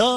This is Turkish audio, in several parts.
Herkes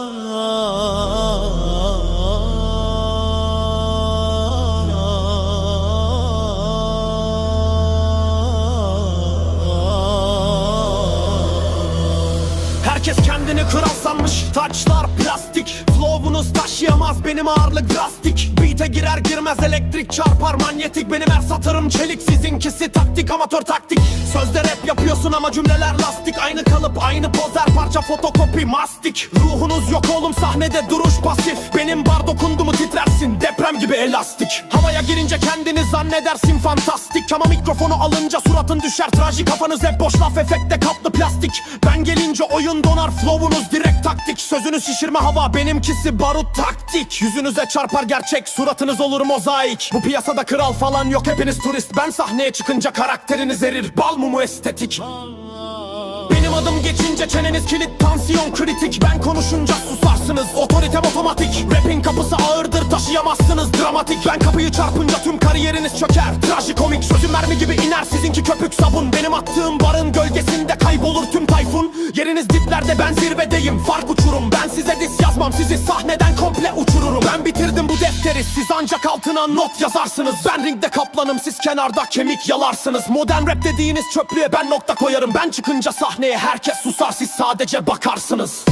kendini kral sanmış. Taçlar plastik Flow'unuz taşıyamaz benim ağırlık drastik. Beat'e girer girmez elektrik çarpar manyetik. Benim her satırım çelik sizinkisi taktik amatör taktik. Sözde rap yapıyorsun ama cümleler lastik. Aynı kalıp aynı poz her parça fotokopi mastik. Ruhunuz yok oğlum sahnede duruş pasif. Benim bar dokundu mu titrersin deprem gibi elastik. Havaya girince kendini zannedersin fantastik. Ama mikrofonu alınca suratın düşer trajik Kafanız hep boş laf efekte kaplı plastik. Ben gelince oyun donar flow'unuz direkt taktik. Sözünü şişirme hava benimkisi barut taktik. Yüzünüze çarpar gerçek suratınız olur mozaik. Bu piyasada kral falan yok hepiniz turist. Ben sahneye çıkınca karakteriniz erir. Bal mumu estetik. Benim adım geçince çeneniz kilit tansiyon kritik. Ben konuşunca susarsınız otoritem otomatik. Rapin kapısı ağırdır taşıyamazsınız dramatik. Ben kapıyı çarpınca tüm kariyeriniz çöker. Trajikomik sözüm mermi gibi iner sizinki köpük sabun. Benim attığım barın gölgesinde kaybolur tüm tayfun. Yeriniz diplerde ben zirvedeyim. Fark uçurum. Ben size dis yazmam. Sizi sahneden komple uçururum. Ben bitirdim bu defteri. Siz ancak altına not yazarsınız. Ben ringde kaplanım. Siz kenarda kemik yalarsınız. Modern rap dediğiniz çöplüğe ben nokta koyarım. Ben çıkınca sahneye herkes susar. Siz sadece bakarsınız